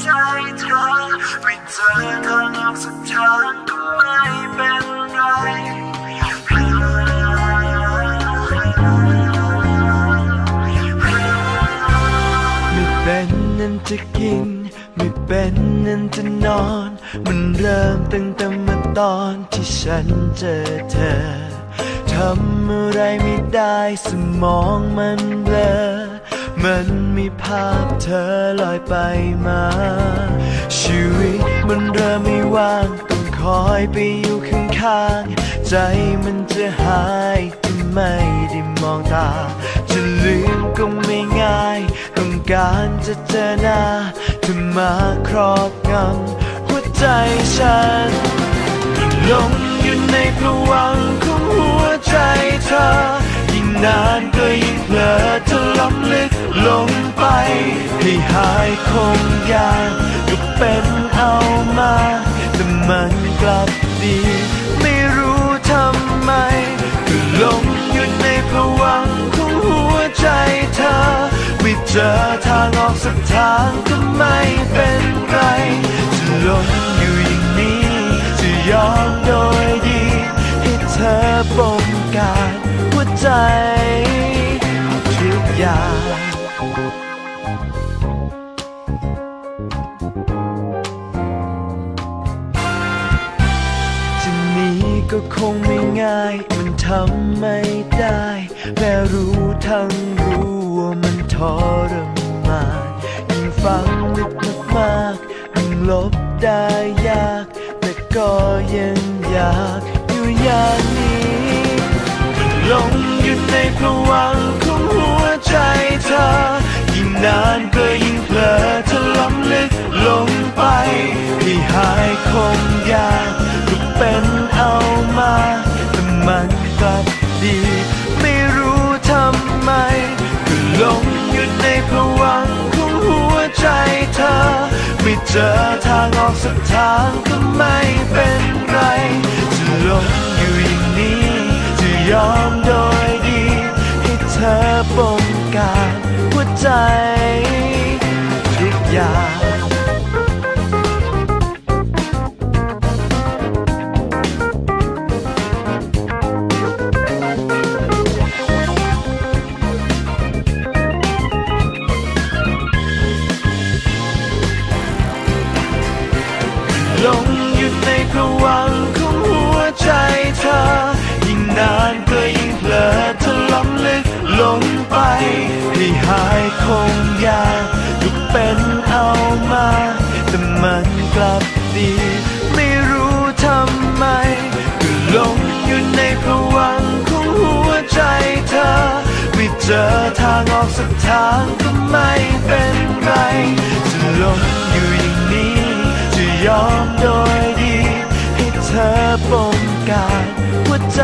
ใจเธอไม่เจอทางออกสักทางก็ไม่เป็นไรไม่เป็นนั่นจะกิน ไม่เป็นนั่นจะนอน มันเริ่มตั้งแต่เมื่อตอนที่ฉันเจอเธอทำอะไรไม่ได้สมองมันเบลอ มันมีภาพเธอลอยไปมา ชีวิตมันเริ่มไม่ว่างต้องคอยไปอยู่ข้างๆ ใจมันจะหายถ้าไม่ได้มองตา จะลืมก็ไม่ง่าย ต้องการจะเจอหน้าเธอมาครอบงำหัวใจฉันหลงอยู่ในพวังของหัวใจเธอ ยิ่งนานก็ยิ่งเผลอเธอล้ำลึกลงไป ให้หายคงยากก็เป็นเอามาแต่มันกลับดี ไม่รู้ทำไมก็หลงอยู่ในพวังของหัวใจเธอ ไม่เจอทางออกสักทางก็ไม่เป็นไรจะหลงอยู่อย่างนี้ จะยอมโดยดี ให้เธอบงการหัวใจ ก็คงไม่ง่าย มันทำไม่ได้ แม้รู้ทั้งรู้ว่ามันทรมานยิ่งฟังลึกมากๆยิ่งลบได้ยาก แต่ก็ยังอยากอยู่อย่างนี้หลงอยู่ในพวัง เจอทางออกสักทางก็ไม่เป็นไร จะลงอยู่อย่างนี้ จะยอมโดยดี ให้เธอบงการหัวใจ ยากเป็นเอามา แต่มันกลับดี ไม่รู้ทำไมก็หลงอยู่ในพวังของหัวใจเธอ ไม่เจอทางออกสักทางก็ไม่เป็นไร จะหลงอยู่อย่างนี้ จะยอมโดยดี ให้เธอบงการหัวใจ